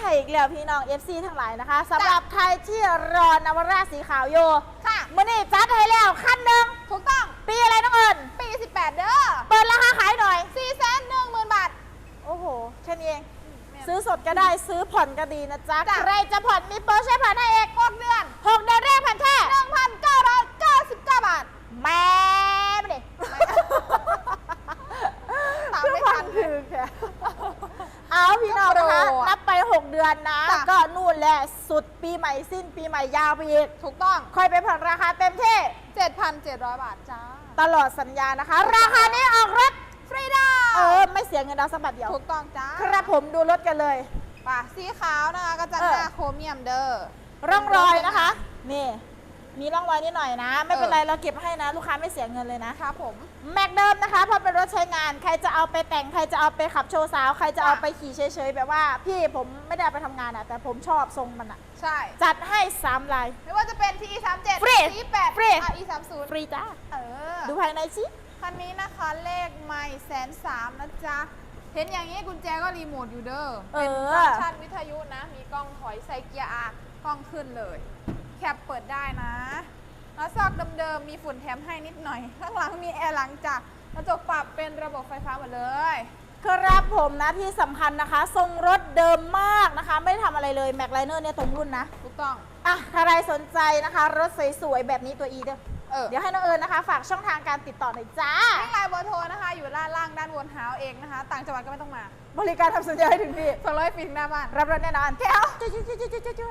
ให้อีกแล้วพี่น้อง FC ทั้งหลายนะคะสำหรับใครที่รอนาวาร่าสีขาวอยู่ค่ะมื่อนี้จัดให้แล้วคันหนึ่งถูกต้อง ปีอะไรน้องเอิญปี 18 เด้อเปิดราคาขายหน่อย4แสนหนึ่งหมื่นบาท โอ้โหแค่นี้เองแม่นซื้อสดก็ได้ซื้อผ่อนก็ดีนะจ๊ะจ้ะใครจะผ่อนมีโปรใช้ผ่อนให้เอก หกเดือน หกเดือนแรกผ่อนแค่ 1,999 บาท แม่ไม่ดิ ตามไม่ทัน คือแค่เอาพี่น้องนะคะ โปรอะ นับไป 6 เดือนนะ จ้ะ ก็นู่นแหละสุดปีใหม่สิ้นปีใหม่ยาวไปอีกถูกต้อง ค่อยไปผ่อนราคาเต็มที่ 7,700 บาทจ้า ตลอดสัญญานะคะ ราคานี้ออกรถฟรีดาเออ ไม่เสียเงินดาวน์สักบาทเดียว ถูกต้องจ้าครับผมดูรถกันเลย ป่ะสีขาวนะคะก็จะเอหอน้าโครเมียมเด้อ ร่องรอยนะคะ นี่ มีร่องรอยนิดหน่อยนะ ไม่เป็นเออไรเราเก็บให้นะ ลูกค้าไม่เสียเงินเลยนะครับผมแม็กเดิมนะคะเพราะเป็นรถใช้งานใครจะเอาไปแต่งใครจะเอาไปขับโชว์สาว ใครจะเอาไปขี่เฉยๆแบบว่าพี่ผมไม่ได้เอาไปทำงานอะแต่ผมชอบทรงมันอะใช่ จัดให้3ลาย ไม่ว่าจะเป็น TE 3 7ฟรี TE 8ฟรี RE 3 0ฟรีจ้าเออ ดูภายในสิคันนี้นะคะเลขไม่แสนสามนะจ๊ะ เห็นอย่างนี้กุญแจก็รีโมทอยู่เด้อเอเป็นอฟังก์ชันวิทยุนะ มีกล้องถอยใส่เกียร์อากล้องขึ้นเลย แคปเปิดได้นะแล้วซอกเดิมๆมีฝุ่นแถมให้นิดหน่อย ข้างหลังมีแอร์หลังจากกระจกปรับเป็นระบบไฟฟ้าหมดเลยครับผมนะที่สำคัญนะคะ ทรงรถเดิมมากนะคะ ไม่ได้ทำอะไรเลยแม็กไลเนอร์เนี่ยตรงรุ่นนะถูกต้อง อะใครสนใจนะคะ รถสวยๆ แบบนี้ตัว E เด้อเออเดี๋ยวให้น้องเอิญนะคะ ฝากช่องทางการติดต่อหน่อยจ้าลิงก์ไลน์เบอร์โทรนะคะ อยู่ด้านล่างด้านบนหาเอาเองนะคะ ต่างจังหวัดก็ไม่ต้องมา บริการทำสัญญาให้ถึงที่ส่งเลยฟรีถึงหน้าบ้านรับรถแน่นอนแก้วจุ๊จุ๊จุ๊จุ๊จุ๊จุ๊